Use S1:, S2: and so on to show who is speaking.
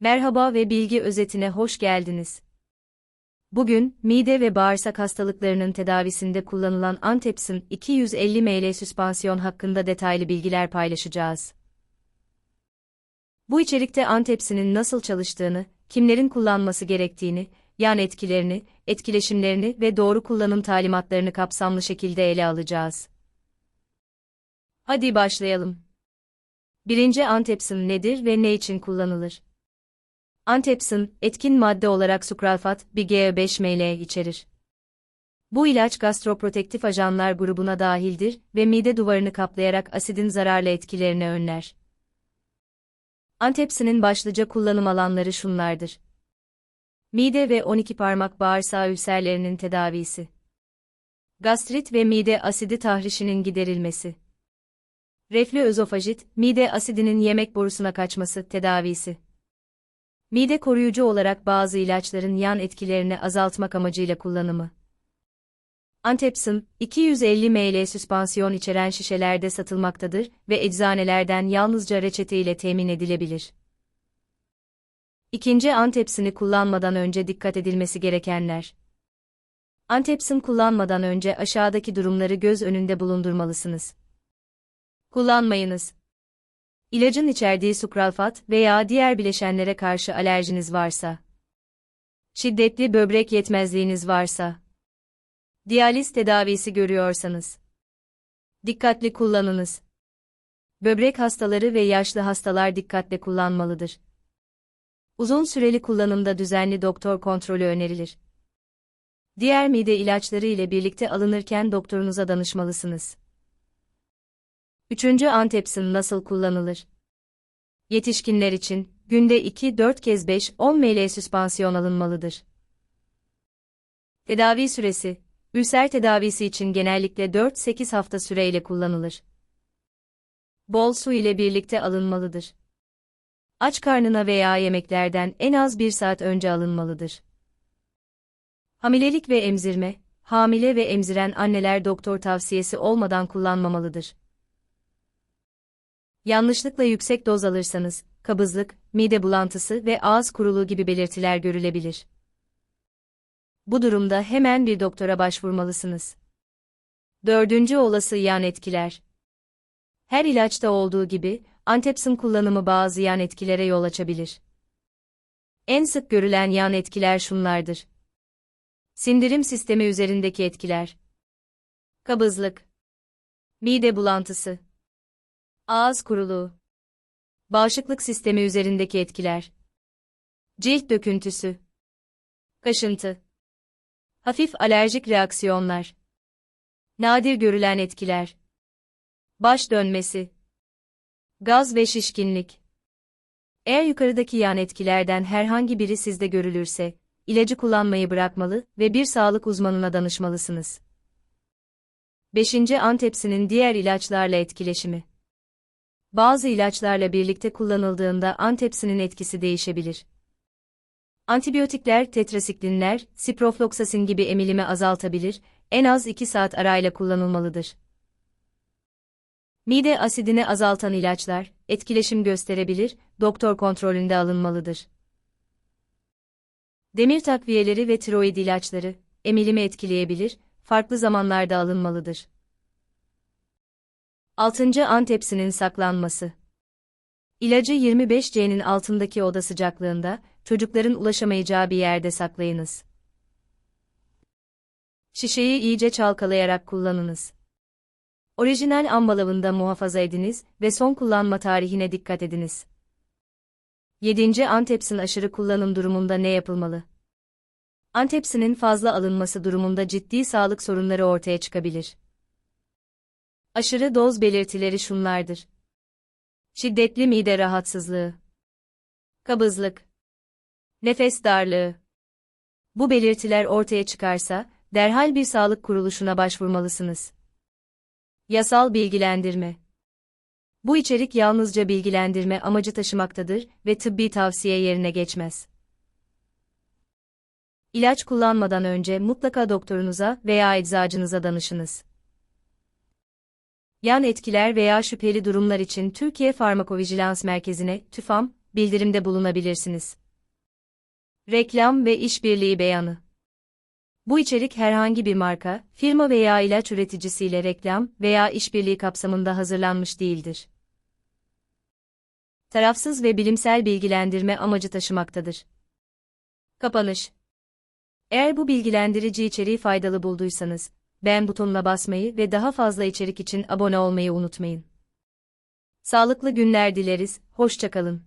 S1: Merhaba ve bilgi özetine hoş geldiniz. Bugün, mide ve bağırsak hastalıklarının tedavisinde kullanılan Antepsin 250 ml süspansiyon hakkında detaylı bilgiler paylaşacağız. Bu içerikte Antepsin'in nasıl çalıştığını, kimlerin kullanması gerektiğini, yan etkilerini, etkileşimlerini ve doğru kullanım talimatlarını kapsamlı şekilde ele alacağız. Hadi başlayalım. Birinci Antepsin nedir ve ne için kullanılır? Antepsin, etkin madde olarak sukralfat, bir G5 ml içerir. Bu ilaç gastroprotektif ajanlar grubuna dahildir ve mide duvarını kaplayarak asidin zararlı etkilerini önler. Antepsinin başlıca kullanım alanları şunlardır. Mide ve 12 parmak bağırsağı ülserlerinin tedavisi. Gastrit ve mide asidi tahrişinin giderilmesi. Reflü özofajit, mide asidinin yemek borusuna kaçması tedavisi. Mide koruyucu olarak bazı ilaçların yan etkilerini azaltmak amacıyla kullanımı. Antepsin, 250 ml süspansiyon içeren şişelerde satılmaktadır ve eczanelerden yalnızca reçete ile temin edilebilir. İkinci Antepsini kullanmadan önce dikkat edilmesi gerekenler. Antepsin kullanmadan önce aşağıdaki durumları göz önünde bulundurmalısınız. Kullanmayınız. İlacın içerdiği sukralfat veya diğer bileşenlere karşı alerjiniz varsa. Şiddetli böbrek yetmezliğiniz varsa. Diyaliz tedavisi görüyorsanız. Dikkatli kullanınız. Böbrek hastaları ve yaşlı hastalar dikkatle kullanmalıdır. Uzun süreli kullanımda düzenli doktor kontrolü önerilir. Diğer mide ilaçları ile birlikte alınırken doktorunuza danışmalısınız. Üçüncü Antepsin nasıl kullanılır? Yetişkinler için, günde 2-4 kez 5-10 ml süspansiyon alınmalıdır. Tedavi süresi, ülser tedavisi için genellikle 4-8 hafta süreyle kullanılır. Bol su ile birlikte alınmalıdır. Aç karnına veya yemeklerden en az 1 saat önce alınmalıdır. Hamilelik ve emzirme, hamile ve emziren anneler doktor tavsiyesi olmadan kullanmamalıdır. Yanlışlıkla yüksek doz alırsanız, kabızlık, mide bulantısı ve ağız kuruluğu gibi belirtiler görülebilir. Bu durumda hemen bir doktora başvurmalısınız. Dördüncü olası yan etkiler. Her ilaçta olduğu gibi, Antepsin kullanımı bazı yan etkilere yol açabilir. En sık görülen yan etkiler şunlardır. Sindirim sistemi üzerindeki etkiler. Kabızlık. Mide bulantısı. Ağız kuruluğu. Bağışıklık sistemi üzerindeki etkiler. Cilt döküntüsü. Kaşıntı. Hafif alerjik reaksiyonlar. Nadir görülen etkiler. Baş dönmesi. Gaz ve şişkinlik. Eğer yukarıdaki yan etkilerden herhangi biri sizde görülürse, ilacı kullanmayı bırakmalı ve bir sağlık uzmanına danışmalısınız. 5. Antepsinin diğer ilaçlarla etkileşimi. Bazı ilaçlarla birlikte kullanıldığında antepsinin etkisi değişebilir. Antibiyotikler, tetrasiklinler, siprofloksasin gibi emilimi azaltabilir, en az 2 saat arayla kullanılmalıdır. Mide asidini azaltan ilaçlar, etkileşim gösterebilir, doktor kontrolünde alınmalıdır. Demir takviyeleri ve tiroid ilaçları, emilimi etkileyebilir, farklı zamanlarda alınmalıdır. 6. Antepsinin saklanması. İlacı 25C'nin altındaki oda sıcaklığında, çocukların ulaşamayacağı bir yerde saklayınız. Şişeyi iyice çalkalayarak kullanınız. Orijinal ambalajında muhafaza ediniz ve son kullanma tarihine dikkat ediniz. 7. Antepsin aşırı kullanım durumunda ne yapılmalı? Antepsinin fazla alınması durumunda ciddi sağlık sorunları ortaya çıkabilir. Aşırı doz belirtileri şunlardır. Şiddetli mide rahatsızlığı. Kabızlık. Nefes darlığı. Bu belirtiler ortaya çıkarsa, derhal bir sağlık kuruluşuna başvurmalısınız. Yasal bilgilendirme. Bu içerik yalnızca bilgilendirme amacı taşımaktadır ve tıbbi tavsiye yerine geçmez. İlaç kullanmadan önce mutlaka doktorunuza veya eczacınıza danışınız. Yan etkiler veya şüpheli durumlar için Türkiye Farmakovijilans Merkezi'ne TÜFAM bildirimde bulunabilirsiniz. Reklam ve işbirliği beyanı. Bu içerik herhangi bir marka, firma veya ilaç üreticisiyle reklam veya işbirliği kapsamında hazırlanmış değildir. Tarafsız ve bilimsel bilgilendirme amacı taşımaktadır. Kapanış. Eğer bu bilgilendirici içeriği faydalı bulduysanız, beğen butonuna basmayı ve daha fazla içerik için abone olmayı unutmayın. Sağlıklı günler dileriz, hoşçakalın.